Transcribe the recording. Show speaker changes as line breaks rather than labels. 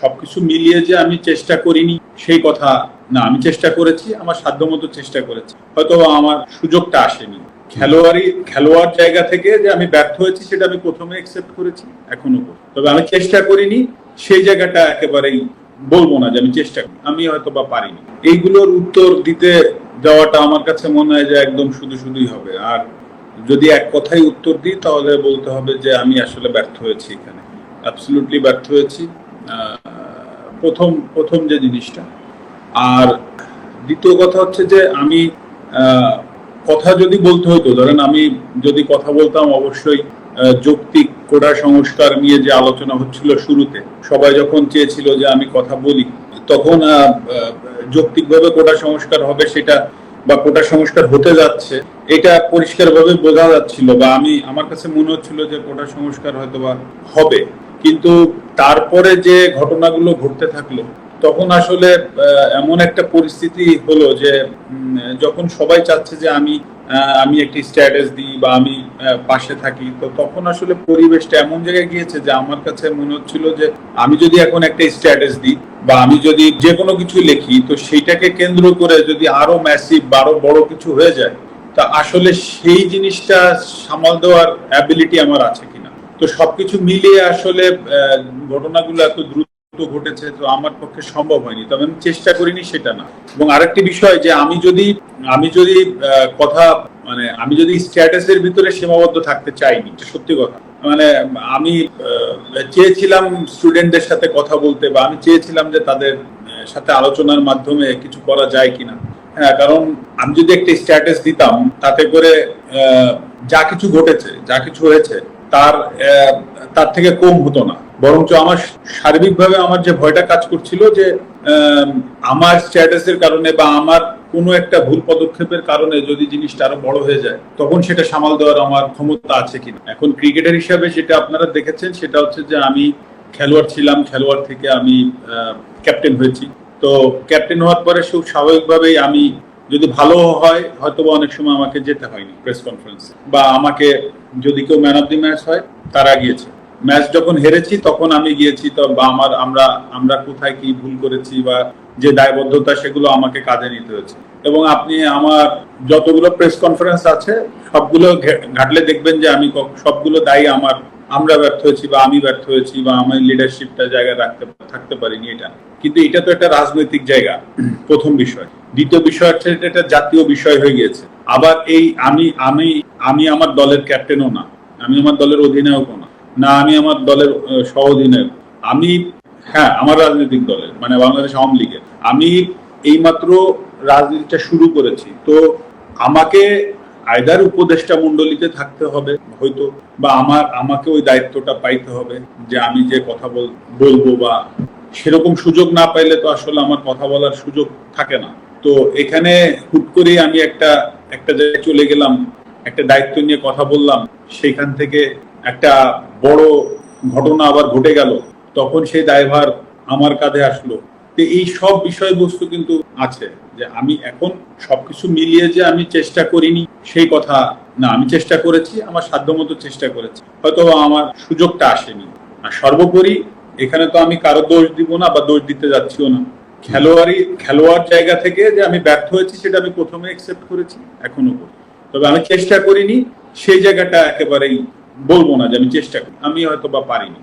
সবকিছু মিলিয়ে যে আমি চেষ্টা করিনি, সেই কথা না, আমি চেষ্টা করেছি, আমার সাধ্যমতো চেষ্টা করেছি। হয়তো আমার সুযোগটা আসেনি। খেলোয়াড়ি, খেলোয়াড় জায়গা থেকে যে আমি ব্যর্থ হয়েছি, সেটা আমি প্রথমে একসেপ্ট করেছি, এখনও তবে আমি চেষ্টা করিনি, সেই জায়গাটা একেবারেই বলব না যে আমি চেষ্টা করি। আমি হয়তো বা পারিনি। এইগুলোর উত্তর দিতে যাওয়াটা আমার কাছে মনে হয় যে একদম শুধু শুধুই হবে। আর যদি এক কথাই উত্তর দিই, তাহলে বলতে হবে যে আমি আসলে ব্যর্থ হয়েছি এখানে। অ্যাবসলুটলি ব্যর্থ হয়েছি। প্রথম প্রথম যে জিনিসটা। আর দ্বিতীয় কথা হচ্ছে যে আমি কথা যদি বলতে হতো ধরেন আমি যদি কথা বলতাম, অবশ্যই যৌক্তিক কোটা সংস্কার নিয়ে যে আলোচনা হচ্ছিল শুরুতে, সবাই যখন চেয়েছিল যে আমি কথা বলি, তখন যৌক্তিকভাবে কোটা সংস্কার হবে সেটা বা কোটা সংস্কার হতে যাচ্ছে, এটা পরিষ্কারভাবে বোঝা যাচ্ছিল বা আমি, আমার কাছে মনে হচ্ছিল যে কোটা সংস্কার হয়তো বা হবে। কিন্তু তারপরে যে ঘটনাগুলো ঘটতে থাকল, তখন আসলে এমন একটা পরিস্থিতি হলো যে যখন সবাই চাচ্ছে যে আমি আমি একটি স্ট্যাটাস দিই বা আমি পাশে থাকি, তো তখন আসলে পরিবেশটা এমন জায়গায় গিয়েছে যে আমার কাছে মনে হচ্ছিল যে আমি যদি এখন একটা স্ট্যাটাস দিই বা আমি যদি যে কোনো কিছু লিখি, তো সেইটাকে কেন্দ্র করে যদি আরও ম্যাসিভ আরও বড় কিছু হয়ে যায়, তা আসলে সেই জিনিসটা সামাল দেওয়ার অ্যাবিলিটি আমার আছে তো সবকিছু মিলিয়ে আসলে ঘটনাগুলো এত দ্রুত ঘটেছে, তো আমার পক্ষে সম্ভব হয়নি। তবে আমি চেষ্টা করিনি সেটা না। এবং আরেকটি বিষয় যে আমি যদি আমি যদি কথা মানে আমি যদি স্ট্যাটাসের ভিতরে সীমাবদ্ধ থাকতে চাইনি সত্যি কথা। মানে আমি চেয়েছিলাম স্টুডেন্টদের সাথে কথা বলতে বা আমি চেয়েছিলাম যে তাদের সাথে আলোচনার মাধ্যমে কিছু করা যায় কিনা। হ্যাঁ কারণ আমি যদি একটা স্ট্যাটাস দিতাম, তাতে করে যা কিছু ঘটেছে, যা কিছু হয়েছে তার তার থেকে কম হতো না। বরঞ্চ আমার সার্বিকভাবে আমার যে ভয়টা কাজ করছিল যে আমার স্ট্যাটাসের কারণে বা আমার কোনো একটা ভুল পদক্ষেপের কারণে যদি জিনিসটা আরও বড় হয়ে যায়, তখন সেটা সামাল দেওয়ার আমার ক্ষমতা আছে কিনা। এখন ক্রিকেটার হিসাবে যেটা আপনারা দেখেছেন, সেটা হচ্ছে যে আমি খেলোয়াড় ছিলাম, খেলোয়াড় থেকে আমি ক্যাপ্টেন হয়েছি। তো ক্যাপ্টেন হওয়ার পরে খুব স্বাভাবিকভাবেই আমি যদি ভালো হয় হয়তো অনেক সময় আমাকে যেতে হয়নি প্রেস কনফারেন্স বা আমাকে যদি কেউ ম্যান অফ দি ম্যাচ হয়, তারা গিয়েছে। ম্যাচ যখন হেরেছি, তখন আমি গিয়েছি তো, বা আমার, আমরা আমরা কোথায় কি ভুল করেছি বা যে দায়বদ্ধতা, সেগুলো আমাকে কাজে নিতে হয়েছে। এবং আপনি আমার যতগুলো প্রেস কনফারেন্স আছে, সবগুলো ঘাটলে দেখবেন যে আমি সবগুলো দায়ী আমার, আমরা ব্যর্থ হয়েছি বা আমি ব্যর্থ হয়েছি বা আমার লিডারশিপটা জায়গায় রাখতে, থাকতে পারিনি এটা। কিন্তু এটা তো একটা রাজনৈতিক জায়গা, প্রথম বিষয়। দ্বিতীয় বিষয় হচ্ছে এটা জাতীয় বিষয় হয়ে গিয়েছে। আবার এই আমি আমি আমি আমার দলের ক্যাপ্টেনও না, আমি আমার দলের অধিনায়কও না না আমি আমার দলের সহ অধিনায়ক আমি হ্যাঁ আমার রাজনৈতিক দলের মানে বাংলাদেশ আওয়ামী লীগের। আমি এইমাত্র রাজনীতিটা শুরু করেছি। তো আমাকে আয়দার উপদেষ্টা মন্ডলীতে থাকতে হবে হয়তো, বা আমার, আমাকে ওই দায়িত্বটা পাইতে হবে যে আমি যে কথা বল, বলব বা সেরকম সুযোগ না পাইলে তো আসলে আমার কথা বলার সুযোগ থাকে না। তো এখানে হুট করে আমি একটা একটা জায়গায় চলে গেলাম, একটা দায়িত্ব নিয়ে কথা বললাম সেখান থেকে একটা বড় ঘটনা আবার ঘটে গেল। তখন সেই দায়ভার আমার কাঁধে আসলো। এই সব বিষয়বস্তু কিন্তু আছে যে আমি এখন সবকিছু মিলিয়ে যে আমি চেষ্টা করিনি, সেই কথা না, আমি চেষ্টা করেছি, আমার সাধ্যমতো চেষ্টা করেছি। হয়তো আমার সুযোগটা আসেনি। আর সর্বোপরি এখানে তো আমি কারও দোষ দিব না বা দোষ দিতে যাচ্ছিও না। খেলোয়াড়ি, খেলোয়াড় জায়গা থেকে যে আমি ব্যর্থ হয়েছি সেটা আমি প্রথমে অ্যাকসেপ্ট করেছি এখনও করি। তবে আমি চেষ্টা করিনি, সেই জায়গাটা একেবারেই বলব না যে আমি চেষ্টা করি, আমি হয়তো বা পারিনি।